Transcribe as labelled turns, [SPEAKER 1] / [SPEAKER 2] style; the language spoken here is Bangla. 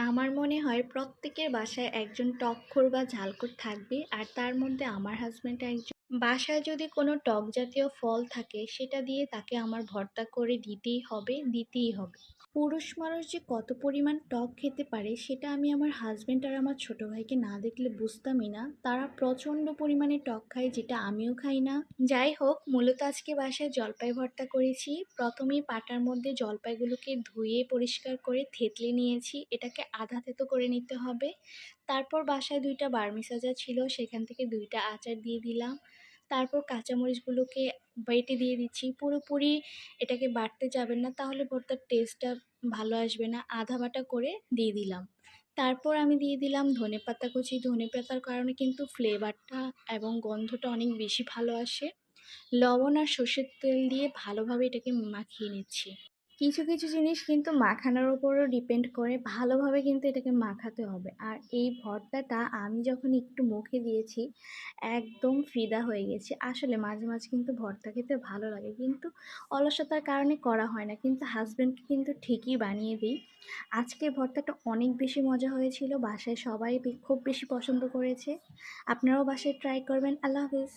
[SPEAKER 1] আমার মনে হয় প্রত্যেকের বাসায় একজন টকখোর বা ঝালকর থাকবে আর তার মধ্যে আমার হাজব্যান্ড একজন বাসায় যদি কোনো টক জাতীয় ফল থাকে, সেটা দিয়ে তাকে আমার ভর্তা করে দিতেই হবে দিতেই হবে। পুরুষ মানুষ যে কত পরিমাণ টক খেতে পারে, সেটা আমি আমার হাজব্যান্ড আর আমার ছোট ভাইকে না দেখলে বুঝতামই না। তারা প্রচণ্ড পরিমাণে টক খায়, যেটা আমিও খাই না। যাই হোক, মূলত আজকে বাসায় জলপাই ভর্তা করেছি। প্রথমেই পাটার মধ্যে জলপাইগুলোকে ধুয়ে পরিষ্কার করে থেতলে নিয়েছি। এটাকে আধা থেতো করে নিতে হবে। তারপর বাসায় দুইটা বার্মিসাজা ছিল, সেখান থেকে দুইটা আচার দিয়ে দিলাম। তারপর কাঁচামরিচগুলোকে বেটে দিয়ে দিচ্ছি। পুরোপুরি এটাকে বাটতে যাবেন না, তাহলে ভর্তার টেস্টটা ভালো আসবে না। আধা বাটা করে দিয়ে দিলাম। তারপর আমি দিয়ে দিলাম ধনে পাতা কুচি। ধনে পাতার কারণে কিন্তু ফ্লেভারটা এবং গন্ধটা অনেক বেশি ভালো আসে। লবণ আর সর্ষের তেল দিয়ে ভালোভাবে এটাকে মাখিয়ে নিচ্ছি। কিছু কিছু জিনিস কিন্তু মাখানোর উপরও ডিপেন্ড করে। ভালোভাবে কিন্তু এটাকে মাখাতে হবে। আর এই ভর্তাটা আমি যখন একটু মুখে দিয়েছি, একদম ফিদা হয়ে গেছে। আসলে মাঝে মাঝে কিন্তু ভর্তা খেতে ভালো লাগে। কিন্তু অলসতার কারণে করা হয় না। কিন্তু হাজব্যান্ডকে কিন্তু ঠিকই বানিয়ে দিই। আজকে ভর্তাটা অনেক বেশি মজা হয়েছিল। বাসায় সবাই খুব বেশি পছন্দ করেছে। আপনারাও বাসায় ট্রাই করবেন। আল্লাহ হাফিজ।